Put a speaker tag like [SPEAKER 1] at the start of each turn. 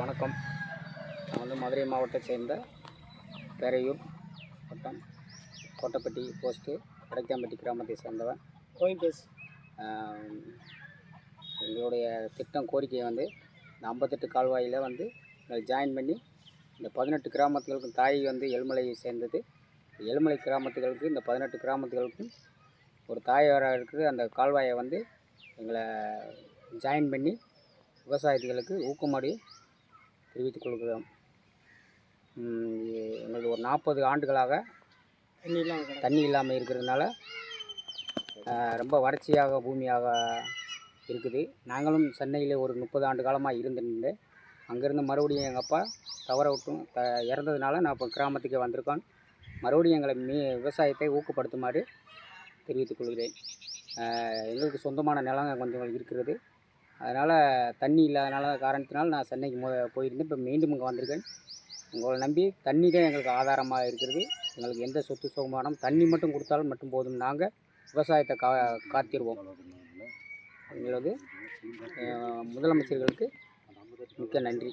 [SPEAKER 1] வணக்கம். நான் வந்து மதுரை மாவட்டத்தை சேர்ந்த பேரையூர் வட்டம் கோட்டப்பட்டி போஸ்ட்டு வடக்காம்பட்டி கிராமத்தை சேர்ந்தவன்.
[SPEAKER 2] கோயில் பேஸ்
[SPEAKER 1] எங்களுடைய திட்டம் கோரிக்கையை வந்து இந்த ஐம்பத்தெட்டு கால்வாயில் வந்து ஜாயின் பண்ணி இந்த பதினெட்டு கிராமத்துகளுக்கும் தாய் வந்து எல்மலையை சேர்ந்தது. எல்மலை கிராமத்துகளுக்கு இந்த பதினெட்டு கிராமத்துகளுக்கும் ஒரு தாயாராக இருக்குது அந்த கால்வாயை வந்து எங்களை ஜாயின் பண்ணி விவசாயத்துகளுக்கு ஊக்கமாடி தெரிவித்துக் கொள்கிறோம். எங்களது ஒரு நாற்பது ஆண்டுகளாக தண்ணி இல்லாமல் இருக்கிறதுனால ரொம்ப வறட்சியாக பூமியாக இருக்குது. நாங்களும் சென்னையில் ஒரு முப்பது ஆண்டு காலமாக இருந்திருந்தேன் அங்கேருந்து மறுபடியும் எங்கள் அப்பா தவற விட்டும் த இறந்ததுனால நான் இப்போ கிராமத்துக்கு வந்திருக்கோம். மறுபடியும் எங்களை மீ விவசாயத்தை ஊக்கப்படுத்துமாறு தெரிவித்துக் கொள்கிறேன். எங்களுக்கு சொந்தமான நிலம் கொஞ்சம் இருக்கிறது. அதனால் தண்ணி இல்லாதனால காரணத்தினால் நான் சென்னைக்கு மு போயிருந்தேன். இப்போ மீண்டும் இங்கே வந்திருக்கேன். உங்களை நம்பி தண்ணி தான் எங்களுக்கு ஆதாரமாக இருக்கிறது. எங்களுக்கு எந்த சொத்து சுகமானம் தண்ணி மட்டும் கொடுத்தாலும் மட்டும் போதும். நாங்கள் விவசாயத்தை கா காத்திருவோம். எங்களது முதலமைச்சர்களுக்கு மிக்க நன்றி.